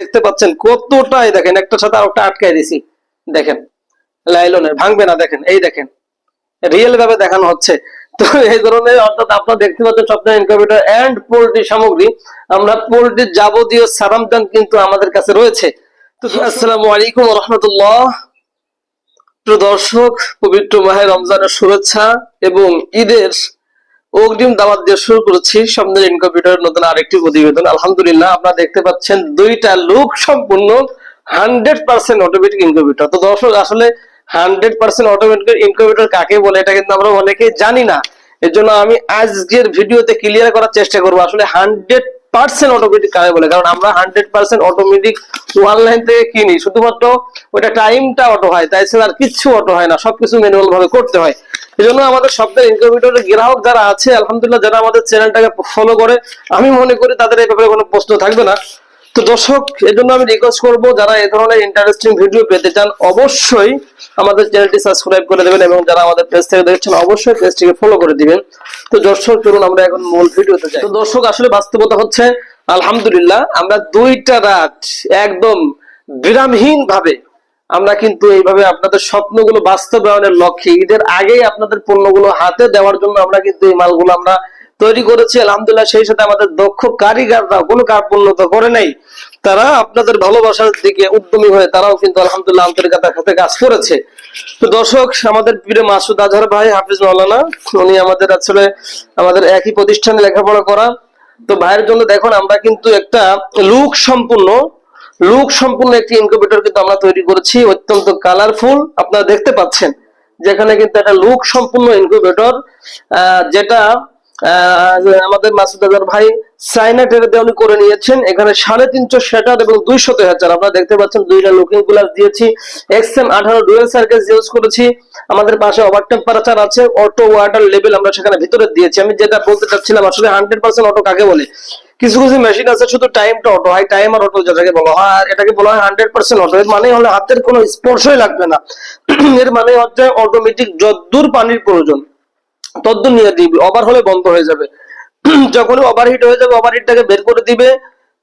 দেখতে পাচ্ছেন কতটাই দেখেন, একটার সাথে আরেকটা আটকায় দিছি দেখেন, লাইলনের, ভাঙবে না, দেখেন, এই দেখেন রিয়েল ভাবে দেখানো হচ্ছে। তো এই ধরনের, অর্থাৎ আপনারা দেখতে পাচ্ছেন সপ্তাহ ইনকিউবেটর এন্ড পোল্ট্রি সামগ্রী। আমরা পোল্ট্রির যাবতীয় সারামদান কিন্তু আমাদের কাছে রয়েছে। তো আসসালামু আলাইকুম রহমতুল্লাহ। দর্শক, পবিত্র মাহে রমজানের শুভেচ্ছা এবং ঈদের অগ্রিম দাওয়াত দিয়ে শুরু করেছি। স্বপ্নের ইনকিউবেটর নতুন আরেকটি প্রতিবেদন। আলহামদুলিল্লাহ, আপনারা দেখতে পাচ্ছেন দুইটা লুক সম্পূর্ণ হান্ড্রেড পার্সেন্ট অটোমেটিক ইনকিউবেটর তো দর্শক, আসলে হান্ড্রেড পার্সেন্ট অটোমেটিক ইনকিউবেটর কাকে বলে, এটা কিন্তু আমরা অনেকেই জানি না। এর জন্য আমি আজকের ভিডিওতে ক্লিয়ার করার চেষ্টা করব, আসলে হান্ড্রেড পার্সেন্ট অটোমেটিক কাকে বলে? কারণ আমরা হান্ড্রেড পার্সেন্ট অটোমেটিক অনলাইন থেকে কিনি। শুধুমাত্র ওটা টাইমটা অটো হয় তাই ছাড়া আর কিচ্ছু অটো হয় না, সবকিছু ম্যানুয়াল ভাবে করতে হয়। এই জন্য আমাদের সপ্তাহের ইনকিউবেটরের গ্রাহক যারা আছে, আলহামদুলিল্লাহ যারা আমাদের চ্যানেলটাকে ফলো করে, আমি মনে করি তাদের এই ব্যাপারে কোনো প্রশ্ন থাকবে না। তো দর্শক এই জন্য আমি রিকোয়েস্ট করব যারা এই ধরনের ইন্টারেস্টিং ভিডিও পেতে চান, অবশ্যই আমাদের চ্যানেলটি সাবস্ক্রাইব করে দেবেন এবং যারা আমাদের পেজ থেকে দেখছেন, অবশ্যই পেজটিকে ফলো করে দিবেন। তো দর্শক, চলুন আমরা এখন মূল ভিডিওতে যাই। তো দর্শক, আসলে বাস্তবতা হচ্ছে, আলহামদুলিল্লাহ, আমরা দুইটা রাত একদম বিরামহীন ভাবে আমরা কিন্তু এইভাবে আপনাদের স্বপ্নগুলো বাস্তবায়নের লক্ষ্যে, ঈদের আগেই আপনাদের পণ্যগুলো হাতে দেওয়ার জন্য আমরা কিন্তু এই মালগুলো আমরা তৈরি করেছি। আলহামদুলিল্লাহ, সেই সাথে আমাদের দক্ষ কারিগররা কোনো কার্পণ্যতা করে নাই। তারা আপনাদের ভালোবাসার দিকে উদ্যমী হয়ে তারাও কিন্তু আলহামদুলিল্লাহ আন্তরিকতার সাথে কাজ করেছে। তো দর্শক, আমাদের প্রিয় মাসুদ আজহার ভাই, হাফিজ মৌলানা উনি আমাদের আসলে আমাদের একই প্রতিষ্ঠানে লেখাপড়া করা তো ভাইয়ের জন্য দেখুন, আমরা কিন্তু একটা লুক সম্পূর্ণ লুক সম্পূর্ণ একটি ইনকিউবেটর কিন্তু আমরা তৈরি করেছি, অত্যন্ত কালারফুল আপনারা দেখতে পাচ্ছেন, যেখানে কিন্তু একটা লুক সম্পূর্ণ ইনকিউবেটর যেটা আমাদের মাসুদ আজার ভাই চাইনা টেরেতে উনি করে নিয়েছেন। এখানে সাড়ে তিনশো শ্যাটার এবং দুইশো হাজার। আপনারা দেখতে পাচ্ছেন দুইটা লুকিং গ্লাস দিয়েছি। এক্স এম আঠারো ডুয়েল সার্কেল ইউজ করেছি। আমাদের পাশে ওভার টেম্পারেচার আছে। অটো ওয়াটার লেভেল আমরা সেখানে ভিতরে দিয়েছি। আমি যেটা বলতে চাচ্ছিলাম, আসলে হান্ড্রেড পার্সেন্ট অটো কাকে বলে? কিছু কিছু মেশিন আছে শুধু টাইমটা অটো হয় টাইম আর অটো যেটাকে বলা হয়। আর এটাকে বলা হয় হান্ড্রেড পার্সেন্ট অটো এর মানে হলো হাতের কোনো স্পর্শই লাগবে না। এর মানে হচ্ছে অটোমেটিক যদ্দূর পানির প্রয়োজন। তদ্দূর নিয়ে দিবে ওভার হলে বন্ধ হয়ে যাবে। যখনই ওভারহিট হয়ে যাবে ওভারহিটটাকে বের করে দিবে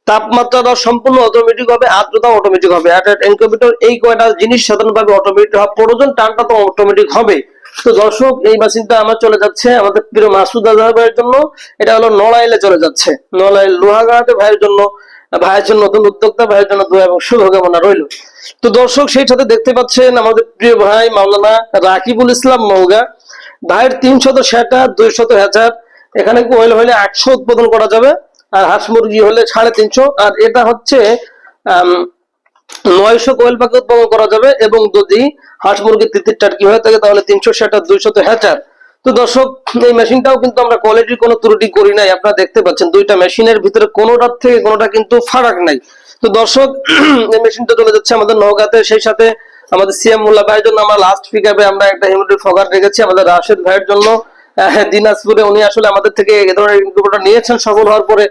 তাপমাত্রাটা সম্পূর্ণ অটোমেটিক হবে আর্দ্রতা অটোমেটিক হবে। ইনকিউবেটর এই কয়টা জিনিস সাধারণভাবে অটোমেটিক হওয়া প্রয়োজন, টানটা তো অটোমেটিক হবে। তো দর্শক, এই মেশিনটা আমার চলে যাচ্ছে আমাদের প্রিয় মাসুদ আজহার ভাইয়ের জন্য। এটা হলো নড়াইলে চলে যাচ্ছে। নড়াইল লোহাগাড়াতে ভাইয়ের জন্য ভাইয়ের জন্য নতুন উদ্যোক্তা, ভাইয়ের জন্য দোয়া এবং শুভকামনা রইল। তো দর্শক, সেই সাথে দেখতে পাচ্ছেন আমাদের প্রিয় ভাই মাওলানা রাকিবুল ইসলাম মৌগা। ভাইয়ের তিনশত সেটা দুইশত হাজার এখানে কোয়েল হলে আটশো উৎপাদন করা যাবে, আর হাঁস মুরগি হলে সাড়ে তিনশো। আর এটা হচ্ছে নয়শো কোয়েল পাখি উৎপাদন করা যাবে, এবং যদি হাঁস মুরগির তিতির টাটকি হয়ে থাকে, তাহলে তিনশো সেটা দুইশত হ্যাচার তো দর্শক, এই মেশিনটাও কিন্তু আমরা কোয়ালিটির কোনো ত্রুটি করি নাই, আপনারা দেখতে পাচ্ছেন দুইটা মেশিনের ভিতরে কোনোটার থেকে কোনোটা কিন্তু ফারাক নাই। তো দর্শক, এই মেশিনটা চলে যাচ্ছে আমাদের নওগাঁতে, সেই সাথে আমাদের সিএম মোল্লা ভাইয়ের জন্য আমরা লাস্ট পিকআপে আমরা একটা হিউমিডিটি ফগার রেখেছি আমাদের রাশেদ ভাইয়ের জন্য। দিনাজপুরে উনি আসলে আমাদের থেকে এ ধরনের ইনকিউবেটর নিয়েছেন, সফল হওয়ার পরে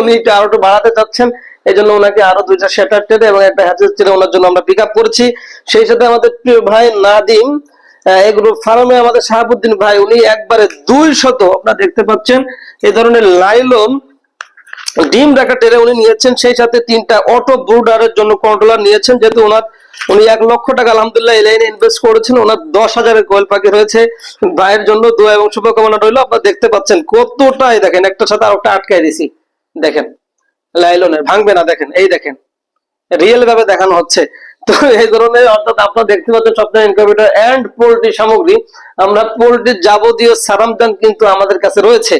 উনি এটা আরও একটু বাড়াতে চাচ্ছেন। এই জন্য ওনাকে আরও দুইটা শেটার টেরে এবং একটা হ্যাচের টেরে ওনার জন্য আমরা পিক আপ করেছি। সেই সাথে আমাদের প্রিয় ভাই নাদিম এগুলো ফার্মে আমাদের শাহাবুদ্দিন ভাই, উনি একবারে দুই শত আপনারা দেখতে পাচ্ছেন, এই ধরনের লাইলন ডিম রাখা টেরে উনি নিয়েছেন। সেই সাথে তিনটা অটো ব্রুডারের জন্য কন্ট্রোলার নিয়েছেন, যেহেতু ওনার উনি এক লক্ষ টাকা, আলহামদুলিল্লাহ, এই লাইনে ইনভেস্ট করেছেন। ওনার দশ হাজারের কোয়েল পাখি রয়েছে ভাইয়ের জন্য দোয়া এবং শুভকামনা রইল। আপনারা দেখতে পাচ্ছেন কতটাই দেখেন একটা সাথে আরেকটা আটকায় দিছি দেখেন, লাইলনের, ভাঙবে না, দেখেন, এই দেখেন রিয়েল ভাবে দেখানো হচ্ছে। তো এই ধরনের, অর্থাৎ আপনারা দেখতে পাচ্ছেন সপ্তাহ ইনকিউবেটর এন্ড পোল্ট্রি সামগ্রী। আমরা পোল্ট্রির যাবতীয় সারামদান কিন্তু আমাদের কাছে রয়েছে।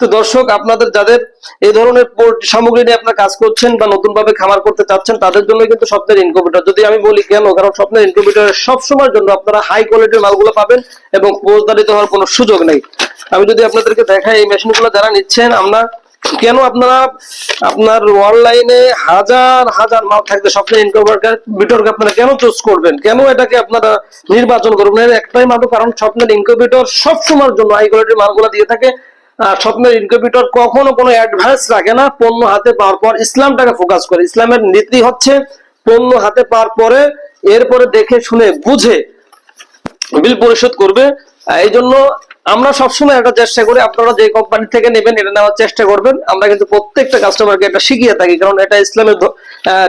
তো দর্শক, আপনাদের যাদের এই ধরনের সামগ্রী নিয়ে আপনারা কাজ করছেন বা নতুন ভাবে খামার করতে চাচ্ছেন, তাদের জন্য কিন্তু স্বপ্নের ইনকিউবেটর যদি আমি বলি কেন, কারণ স্বপ্নের ইনকিউবেটর সব সময়ের জন্য আপনারা হাই কোয়ালিটির মালগুলো পাবেন এবং প্রতারিত হওয়ার কোনো সুযোগ নেই। আমি যদি আপনাদেরকে দেখাই, এই মেশিনগুলো যারা নিচ্ছেন, আমরা কেন আপনারা আপনার অনলাইনে হাজার হাজার মাল থাকতে স্বপ্নের ইনকিউবেটর বিটরকে আপনারা কেন চুজ করবেন? কেন এটাকে আপনারা নির্বাচন করবেন? একটাই মাত্র কারণ স্বপ্নের ইনকিউবেটর সব সময়ের জন্য হাই কোয়ালিটির মালগুলো দিয়ে থাকে। স্বপ্নের ইনকিউবেটর কখনো কোনো অ্যাডভান্স রাখে না। পণ্য হাতে পাওয়ার পর ইসলামটাকে ফোকাস করে। ইসলামের নীতি হচ্ছে পণ্য হাতে পাওয়ার পরে এরপরে দেখে, শুনে, বুঝে বিল পরিশোধ করবে। এই জন্য আমরা সবসময় একটা চেষ্টা করি, আপনারা যে কোম্পানি থেকে নেবেন, এটা নেওয়ার চেষ্টা করবেন। আমরা কিন্তু প্রত্যেকটা কাস্টমারকে এটা শিখিয়ে থাকি, কারণ এটা ইসলামের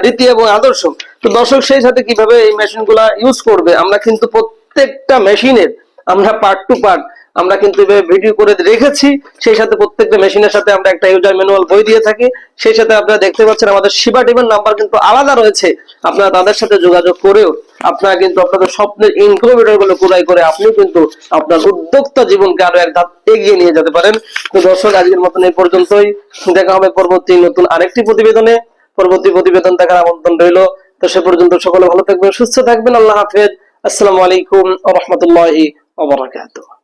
রীতি এবং আদর্শ। তো দর্শক, সেই সাথে কীভাবে এই মেশিনগুলা ইউজ করবে? আমরা কিন্তু প্রত্যেকটা মেশিনের আমরা পার্ট টু পার্ট আমরা কিন্তু ভিডিও করে রেখেছি। সেই সাথে প্রত্যেকটা মেশিনের সাথে আমরা একটা ইউজার ম্যানুয়াল বই দিয়ে থাকি। সেই সাথে আপনারা দেখতে পাচ্ছেন আমাদের শিবা টিমের নাম্বার কিন্তু আলাদা রয়েছে। আপনারা তাদের সাথে যোগাযোগ করেও আপনারা কিন্তু আপনাদের স্বপ্নের ইনকিউবেটরগুলো ক্রয় করে আপনি কিন্তু আপনার উদ্যোক্তা জীবনকে আরও এক ধাপ এগিয়ে নিয়ে যেতে পারেন। তো দর্শক, আজকের মতন এই পর্যন্তই। দেখা হবে পরবর্তী নতুন আরেকটি প্রতিবেদনে। পরবর্তী প্রতিবেদন দেখার আমন্ত্রণ রইল। তো সে পর্যন্ত সকলে ভালো থাকবেন, সুস্থ থাকবেন। আল্লাহ হাফেজ। আসসালামু আলাইকুম রহমতুল্লাহি ওয়া বারাকাতুহু।